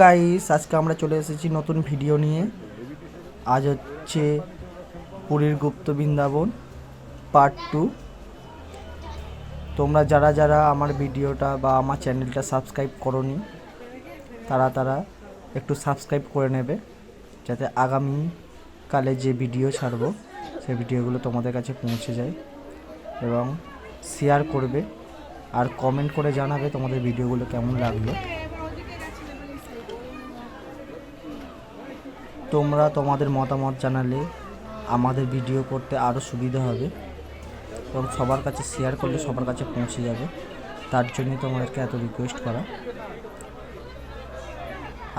Guys আজকে আমরা চলে এসেছি নতুন ভিডিও নিয়ে। আজ হচ্ছে পুরীর গুপ্ত বৃন্দাবন পার্ট টু তোমরা যারা যারা আমার ভিডিওটা বা আমার চ্যানেলটা সাবস্ক্রাইব করনি, তারা তারা একটু সাবস্ক্রাইব করে নেবে, যাতে আগামী কালে যে ভিডিও ছাড়বো সেই ভিডিওগুলো তোমাদের কাছে পৌঁছে যায় এবং শেয়ার করবে আর কমেন্ট করে জানাবে তোমাদের ভিডিওগুলো কেমন লাগল। তোমরা তোমাদের মতামত জানালে আমাদের ভিডিও করতে আরও সুবিধা হবে। এবং সবার কাছে শেয়ার করলে সবার কাছে পৌঁছে যাবে। তার জন্যই তোমাদেরকে এত রিকোয়েস্ট করা।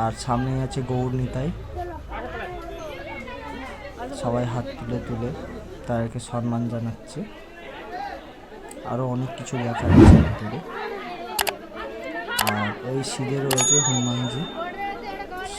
আর সামনেই আছে গৌর নিতাই। সবাই হাত তুলে তুলে তাদেরকে সম্মান জানাচ্ছে। আরও অনেক কিছু দেখা যাচ্ছে আর ওই সিধে রয়েছে হনুমানজি।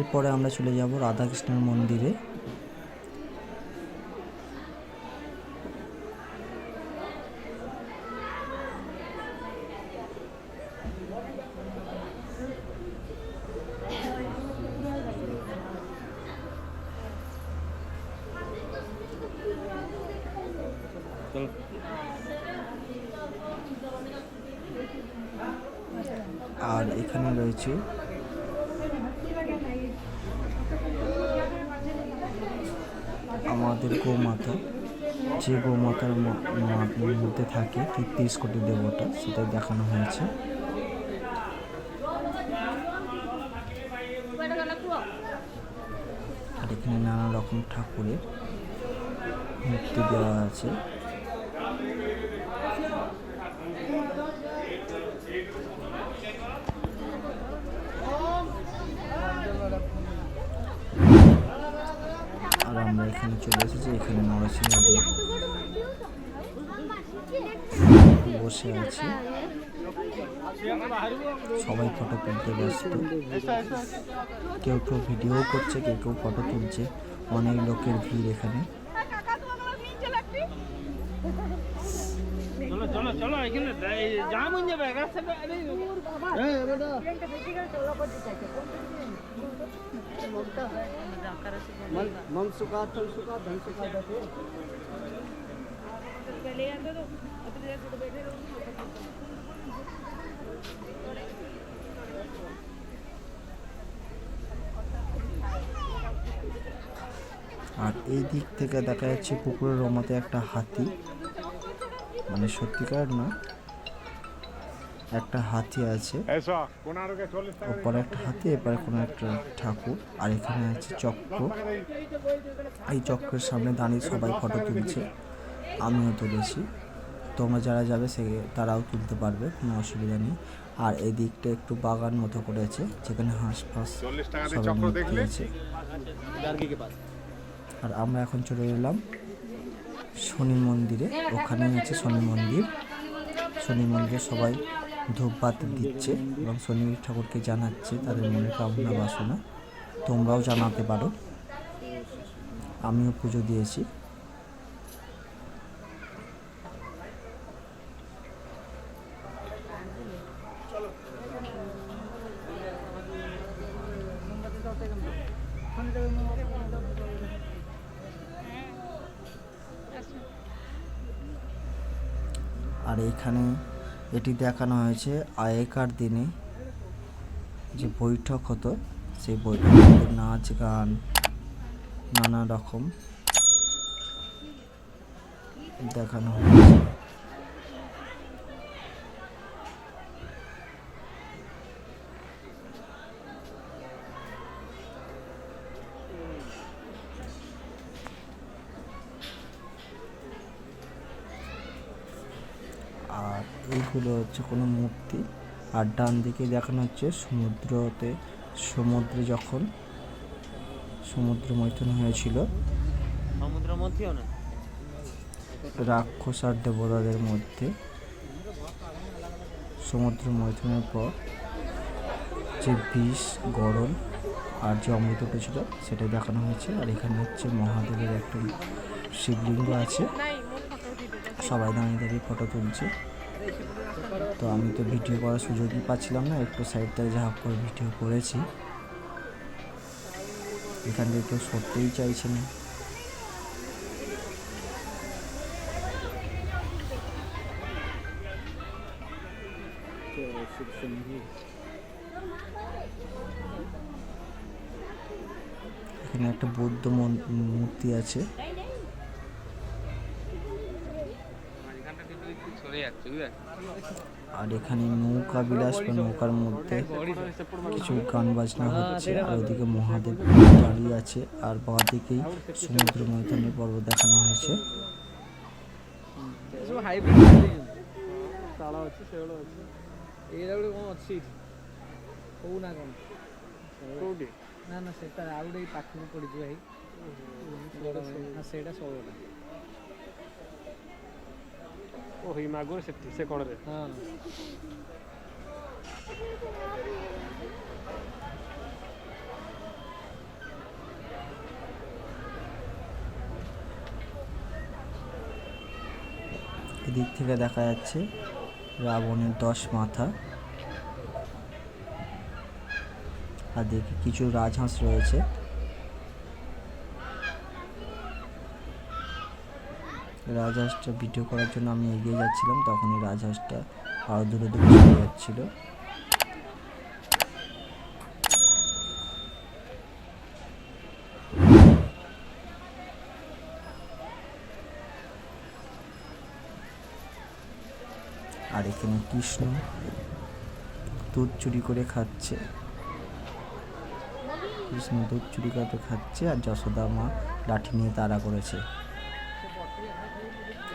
এরপরে আমরা চলে যাব রাধাকৃষ্ণের মন্দিরে। আর এখানে রয়েছে আমাদের গোমাতা, যে গোমাতার মধ্যে থাকে তেত্রিশ কোটি দেবতা সেটা দেখানো হয়েছে। আর এখানে নানা রকম ঠাকুরের মূর্তি দেওয়া আছে আর আমরা এখানে চলে এসেছি এখানে নরসিংহদেব বসে আছে সবাই ফটো তুলতে ব্যস্ত কেউ কেউ ভিডিও করছে কেউ কেউ ফটো তুলছে অনেক লোকের ভিড় এখানে চলো চলো চলো এখানে যাবে রাস্তাটা আরে मन सुखा तन सुखा धन सुखा जाते আর এই দিক থেকে দেখা যাচ্ছে পুকুরের মতো একটা হাতি মানে সত্যিকার না একটা হাতি আছে। ওপরে একটা হাতি এপারে কোনো একটা ঠাকুর। আর এখানে আছে চক্র। এই চক্রের সামনে দাঁড়িয়ে সবাই ফটো তুলছে। আমিও তুলেছি। তোমরা যারা যাবে সে তারাও তুলতে পারবে কোনো অসুবিধা নেই। আর এই দিকটা একটু বাগান মতো করেছে যেখানে হাঁস ফাঁস সবাই নিয়েছে আর আমরা এখন চলে এলাম শনি মন্দিরে। ওখানে আছে শনি মন্দির। শনি মন্দিরে সবাই ধূপপাত দিচ্ছে। এবং শনি ঠাকুরকে জানাচ্ছে তাদের মনের কামনা বাসনা। তোমরাও জানাতে পারো। আমিও পুজো দিয়েছি। এটি দেখানো হয়েছে আগেকার দিনে যে বৈঠক হতো, সেই বৈঠকে নাচ, গান নানা রকম দেখানো হয়েছে। এইগুলো হচ্ছে কোনো মূর্তি। আর ডান দিকে দেখানো হচ্ছে সমুদ্রতে সমুদ্রে যখন সমুদ্র মৈথুন হয়েছিল। সমুদ্র মধ্যেও না রাক্ষস আর দেবতাদের মধ্যে। সমুদ্র মৈথুনের পর যে বিষ গরম আর যে অমৃত ছিল সেটা দেখানো হয়েছে। আর এখানে হচ্ছে মহাদেবের একটা শিবলিঙ্গ আছে। সবাই দাঁড়িয়ে দাঁড়িয়ে ফটো তুলছে। তো আমি তো ভিডিও করার সুযোগই পাচ্ছিলাম না, একটু সাইড থেকে যা করে ভিডিও করেছি। এখান থেকে কেউ সরতেই চাইছে না। এখানে একটা বৌদ্ধ মূর্তি আছে। আর এখানে নৌকা বিলাস বা নৌকার মধ্যে কিছু গান বাজনা হচ্ছে আর ওদিকে মহাদেব দাঁড়িয়ে আছে আর বাঁ দিকেই সমুদ্র মৈদানের পর্বত দেখানো হয়েছে ସବୁ ହାଇବ୍ରିଡ୍ ତାଳ ଅଛି ଶେଉଳ ଅଛି ଏଇଟା ଗୋଟେ କ'ଣ ଅଛି ওই মাগুর gore se ti এদিক থেকে দেখা যাচ্ছে রাবণের দশ মাথা। আর দেখি কিছু রাজহাঁস রয়েছে। রাজহাঁসটা ভিডিও করার জন্য আমি এগিয়ে যাচ্ছিলাম, তখনই রাজহাঁসটা আরও দূরে দূরে চলে যাচ্ছিল। আর এখানে কৃষ্ণ দুধ চুরি করে খাচ্ছে। কৃষ্ণ দুধ চুরি করে খাচ্ছে আর যশোদা মা লাঠি নিয়ে তাড়া করেছে।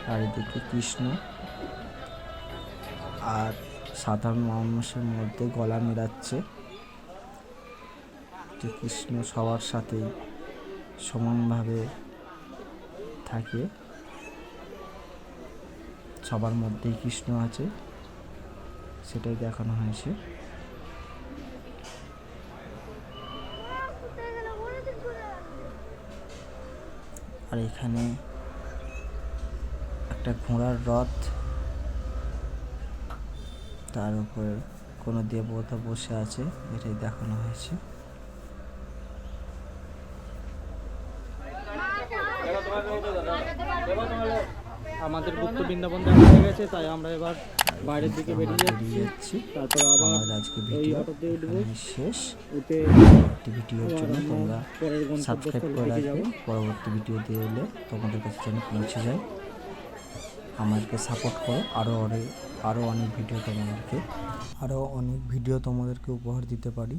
আর এদিকে কৃষ্ণ। আর সাধারণ মানুষের মধ্যে গলা মেলাচ্ছে। যে কৃষ্ণ সবার সাথেই সমানভাবে থাকে। সবার মধ্যেই কৃষ্ণ আছে। সেটাই দেখানো হয়েছে। আর এখানে একটা ঘোড়ার রথ। তার উপরে কোনো দেবতা বসে আছে এটাই দেখানো হয়েছে। আমাদের গুপ্ত বৃন্দাবন দেখা হয়ে গেছে তাই আমরা এবার বাইরের দিকে বেরিয়ে যাচ্ছি। তারপর আবার আজকে ভিডিও শেষ। উঠে ভিডিওর জন্য তোমরা সাবস্ক্রাইব করে রাখবে। পরবর্তী ভিডিও দিয়ে এলে তোমাদের কাছে যেন পৌঁছে যায়। আমাদেরকে সাপোর্ট করো। আরও অনেক আরও অনেক ভিডিও তোমাদেরকে আরও অনেক ভিডিও তোমাদেরকে উপহার দিতে পারি।